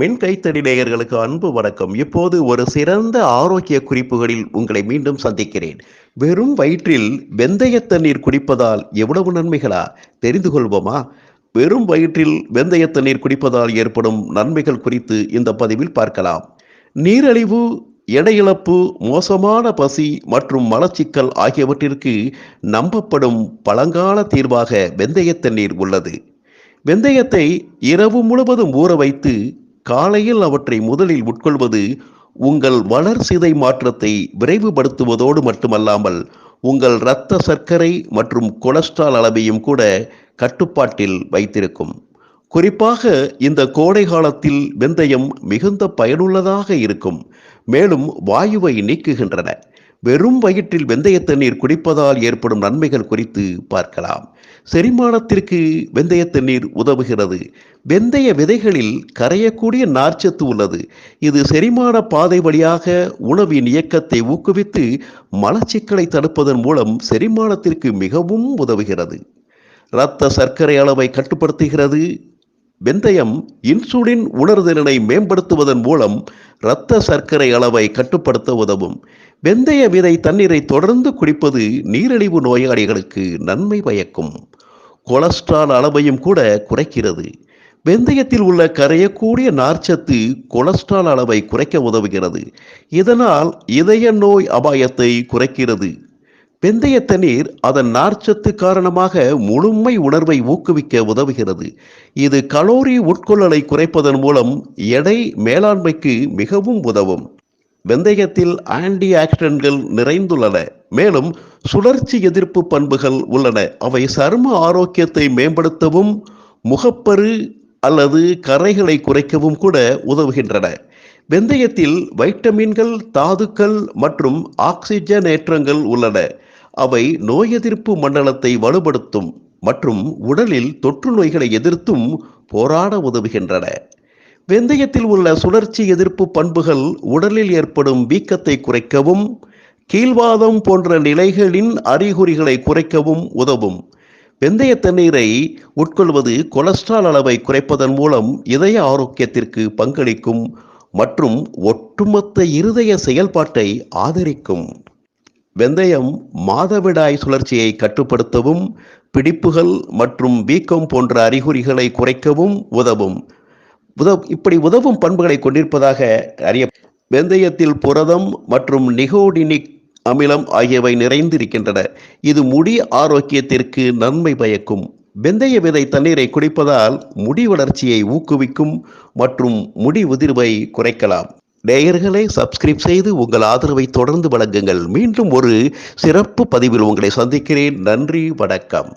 மின் கைத்தடி நேயர்களுக்கு அன்பு வணக்கம். இப்போது ஒரு சிறந்த ஆரோக்கிய குறிப்புகளில் உங்களை மீண்டும் சந்திக்கிறேன். வெறும் வயிற்றில் வெந்தய தண்ணீர் குடிப்பதால் எவ்வளவு நன்மைகளா? தெரிந்து கொள்வோமா? வெறும் வயிற்றில் வெந்தய தண்ணீர் குடிப்பதால் ஏற்படும் நன்மைகள் குறித்து இந்த பதிவில் பார்க்கலாம். நீரழிவு எடையிழப்பு மோசமான பசி மற்றும் மலச்சிக்கல் ஆகியவற்றிற்கு நம்பப்படும் பழங்கால தீர்வாக வெந்தய தண்ணீர் உள்ளது. வெந்தயத்தை இரவு முழுவதும் ஊற வைத்து காலையில் அவற்றை முதலில் உட்கொள்வது உங்கள் வளர்சிதை மாற்றத்தை விரைவுபடுத்துவதோடு மட்டுமல்லாமல் உங்கள் இரத்த சர்க்கரை மற்றும் கொலஸ்ட்ரால் அளவையும் கூட கட்டுப்பாட்டில் வைத்திருக்கும். குறிப்பாக இந்த கோடை காலத்தில் வெந்தயம் மிகுந்த பயனுள்ளதாக இருக்கும். மேலும் வாயுவை நீக்குகின்றன. வெறும் வயிற்றில் வெந்தய தண்ணீர் குடிப்பதால் ஏற்படும் நன்மைகள் குறித்து பார்க்கலாம். செரிமானத்திற்கு வெந்தய தண்ணீர் உதவுகிறது. வெந்தய விதைகளில் கரையக்கூடிய நார்ச்சத்து உள்ளது. இது செரிமான பாதை வழியாக உணவின் இயக்கத்தை ஊக்குவித்து மலச்சிக்கலை தடுப்பதன் மூலம் செரிமானத்திற்கு மிகவும் உதவுகிறது. இரத்த சர்க்கரை அளவை கட்டுப்படுத்துகிறது. வெந்தயம் இன்சுலின் உணர்திறனை மேம்படுத்துவதன் மூலம் இரத்த சர்க்கரை அளவை கட்டுப்படுத்த உதவும். வெந்தய விதை தண்ணீரை தொடர்ந்து குடிப்பது நீரிழிவு நோயாளிகளுக்கு நன்மை பயக்கும். கொலஸ்ட்ரால் அளவையும் கூட குறைக்கிறது. வெந்தயத்தில் உள்ள கரையக்கூடிய நார்ச்சத்து கொலஸ்ட்ரால் அளவை குறைக்க உதவுகிறது. இதனால் இதய நோய் அபாயத்தை குறைக்கிறது. வெந்தய தண்ணீர் அதன் நார்ச்சத்து காரணமாக முழுமை உணர்வை ஊக்குவிக்க உதவுகிறது. இது கலோரி உட்கொள்ளலை குறைப்பதன் மூலம் எடை மேலாண்மைக்கு மிகவும் உதவும். வெந்தயத்தில் ஆன்டி ஆக்சிடென்ட்கள் நிறைந்துள்ளன. மேலும் சுழற்சி எதிர்ப்பு பண்புகள் உள்ளன. அவை சரும ஆரோக்கியத்தை மேம்படுத்தவும் முகப்பரு அல்லது கரைகளை குறைக்கவும் கூட உதவுகின்றன. வெந்தயத்தில் வைட்டமின்கள் தாதுக்கள் மற்றும் ஆக்சிஜனேற்றங்கள் உள்ளன. அவை நோய் எதிர்ப்பு மண்டலத்தை வலுப்படுத்தும் மற்றும் உடலில் தொற்று நோய்களை எதிர்த்தும் போராட உதவுகின்றன. வெந்தயத்தில் உள்ள சுழற்சி எதிர்ப்பு பண்புகள் உடலில் ஏற்படும் வீக்கத்தை குறைக்கவும் கீழ்வாதம் போன்ற நிலைகளின் அறிகுறிகளை குறைக்கவும் உதவும். வெந்தய தண்ணீரை உட்கொள்வது கொலஸ்ட்ரால் அளவை குறைப்பதன் மூலம் இதய ஆரோக்கியத்திற்கு பங்களிக்கும் மற்றும் ஒட்டுமொத்த இருதய செயல்பாட்டை ஆதரிக்கும். வெந்தயம் மாதவிடாய் சுழற்சியை கட்டுப்படுத்தவும் பிடிப்புகள் மற்றும் வீக்கம் போன்ற அறிகுறிகளை குறைக்கவும் உதவும். உதவ் இப்படி உதவும் பண்புகளை கொண்டிருப்பதாக அறிய வெந்தயத்தில் புரதம் மற்றும் நிகோடினிக் அமிலம் ஆகியவை நிறைந்திருக்கின்றன. இது முடி ஆரோக்கியத்திற்கு நன்மை பயக்கும். வெந்தய விதை தண்ணீரை குடிப்பதால் முடி வளர்ச்சியை ஊக்குவிக்கும் மற்றும் முடி உதிர்வை குறைக்கலாம். நேயர்களை சப்ஸ்கிரைப் செய்து உங்கள் ஆதரவை தொடர்ந்து வழங்குங்கள். மீண்டும் ஒரு சிறப்பு பதிவில் உங்களை சந்திக்கிறேன். நன்றி வணக்கம்.